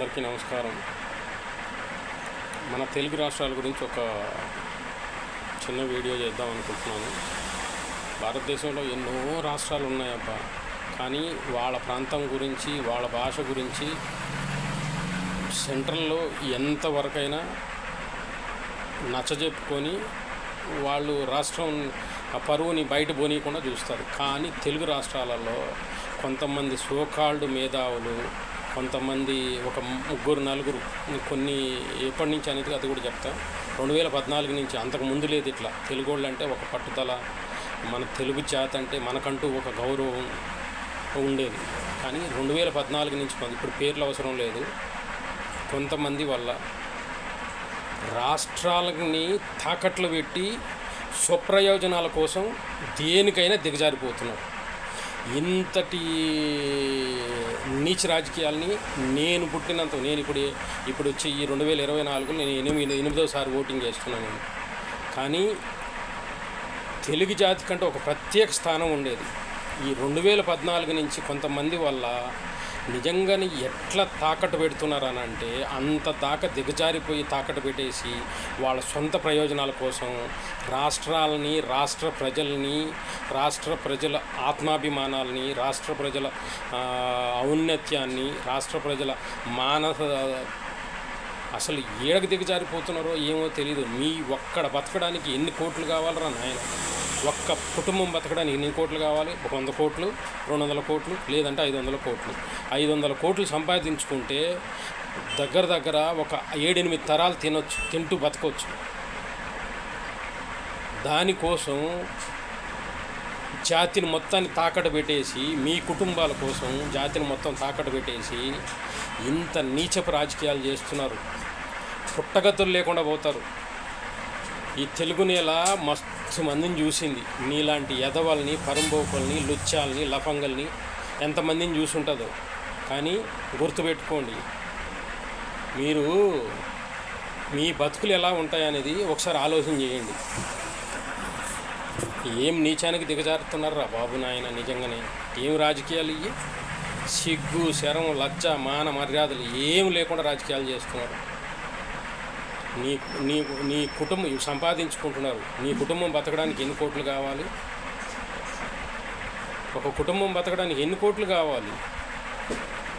అందరికీ నమస్కారం. మన తెలుగు రాష్ట్రాల గురించి ఒక చిన్న వీడియో చేద్దాం అనుకుంటున్నాను. భారతదేశంలో ఎన్నో రాష్ట్రాలు ఉన్నాయబ్బా కానీ వాళ్ళ ప్రాంతం గురించి వాళ్ళ భాష గురించి సెంట్రల్లో ఎంతవరకైనా నచ్చజెప్పుకొని వాళ్ళు రాష్ట్రం ఆ పరువుని బయట పోనీయకుండా చూస్తారు. కానీ తెలుగు రాష్ట్రాలలో కొంతమంది సోకాళ్ళు మేధావులు కొంతమంది ఒక ముగ్గురు నలుగురు కొన్ని ఎప్పటి నుంచి అనేది అది కూడా చెప్తా. రెండు వేల పద్నాలుగు నుంచి అంతకు ముందు లేదు ఇట్లా. తెలుగు వాళ్ళు అంటే ఒక పట్టుదల మన తెలుగు చేత అంటే మనకంటూ ఒక గౌరవం ఉండేది. కానీ రెండు వేల పద్నాలుగు నుంచి ఇప్పుడు పేర్లు అవసరం లేదు. కొంతమంది వల్ల రాష్ట్రాలని తాకట్లు పెట్టి స్వప్రయోజనాల కోసం దేనికైనా దిగజారిపోతున్నారు. ఇంతటి నీచ రాజకీయాల్ని నేను పుట్టినంత నేను ఇప్పుడు ఇప్పుడు వచ్చి ఈ రెండు వేల ఇరవై నాలుగులో నేను ఎనిమిది ఎనిమిదోసారి ఓటింగ్ చేస్తున్నాను నేను. కానీ తెలుగు జాతి కంటే ఒక ప్రత్యేక స్థానం ఉండేది. ఈ రెండు వేల పద్నాలుగు నుంచి కొంతమంది వల్ల నిజంగానే ఎట్లా తాకట్టు పెడుతున్నారని అంటే అంత దాకా దిగజారిపోయి తాకట్టు పెట్టేసి వాళ్ళ సొంత ప్రయోజనాల కోసం రాష్ట్రాలని రాష్ట్ర ప్రజల్ని రాష్ట్ర ప్రజల ఆత్మాభిమానాల్ని రాష్ట్ర ప్రజల ఔన్నత్యాన్ని రాష్ట్ర ప్రజల మానస అసలు ఏడకు దిగజారిపోతున్నారో ఏమో తెలియదు మీ ఒక్కడ బతకడానికి ఎన్ని కోట్లు కావాలరా నాయన? ఒక్క కుటుంబం బతకడానికి ఎన్ని కోట్లు కావాలి? ఒక వంద కోట్లు రెండు వందల కోట్లు లేదంటే ఐదు వందల కోట్లు. ఐదు వందల కోట్లు సంపాదించుకుంటే దగ్గర దగ్గర ఒక ఏడెనిమిది తరాలు తినొచ్చు తింటూ బతకొచ్చు. దానికోసం జాతిని మొత్తాన్ని తాకట్టు పెట్టేసి మీ కుటుంబాల కోసం జాతిని మొత్తం తాకట్టు పెట్టేసి ఇంత నీచపు రాజకీయాలు చేస్తున్నారు. పుట్టగతులు లేకుండా పోతారు. ఈ తెలుగు నేల మస్తు మందిని చూసింది. నీలాంటి ఎదవల్ని పరంబోకుల్ని లుచ్చాల్ని లఫంగల్ని ఎంతమందిని చూసుంటుందో. కానీ గుర్తుపెట్టుకోండి మీరు మీ బతుకులు ఎలా ఉంటాయనేది ఒకసారి ఆలోచన చేయండి. ఏం నీచానికి దిగజారుతున్నారా బాబు నాయన నిజంగానే? ఏం రాజకీయాలు ఇవి సిగ్గు శరం లజ్జ మాన మర్యాదలు ఏం లేకుండా రాజకీయాలు చేస్తున్నారు. నీ నీ నీ కుటుంబం సంపాదించుకుంటున్నారు. నీ కుటుంబం బతకడానికి ఎన్ని కోట్లు కావాలి? ఒక కుటుంబం బతకడానికి ఎన్ని కోట్లు కావాలి?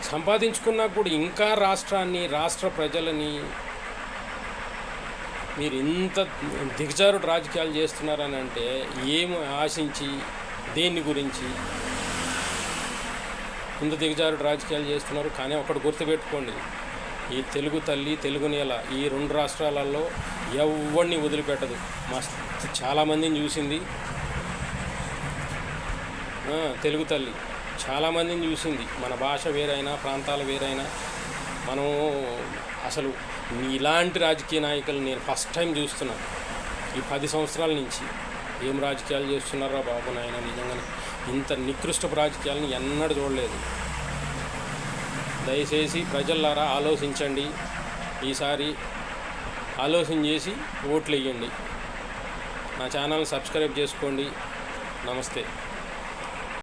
సంపాదించుకున్నా కూడా ఇంకా రాష్ట్రాన్ని రాష్ట్ర ప్రజలని మీరు ఇంత దిగజారుడు రాజకీయాలు చేస్తున్నారని అంటే ఏమి ఆశించి దేన్ని గురించి? ఇంత దిగజారుడు రాజకీయాలు చేస్తున్నారు కానీ ఒకటి గుర్తుపెట్టుకోండి. ఈ తెలుగు తల్లి తెలుగు నేల ఈ రెండు రాష్ట్రాలలో ఎవరిని వదిలిపెట్టదు. మస్తు చాలామందిని చూసింది. తెలుగు తల్లి. చాలామందిని చూసింది. మన భాష వేరైనా ప్రాంతాలు వేరైనా. మనం అసలు ఇలాంటి రాజకీయ నాయకులు నేను ఫస్ట్ టైం చూస్తున్నాను. ఈ పది సంవత్సరాల నుంచి ఏం రాజకీయాలు చేస్తున్నారా బాబు నాయన? నిజంగానే ఇంత నికృష్టపు రాజకీయాలను ఎన్నడూ చూడలేదు. దయచేసి ప్రజలారా ఆలోచించండి. ఈసారి ఆలోచన చేసి ఓట్లు వేయండి. నా ఛానల్ సబ్స్క్రైబ్ చేసుకోండి. నమస్తే.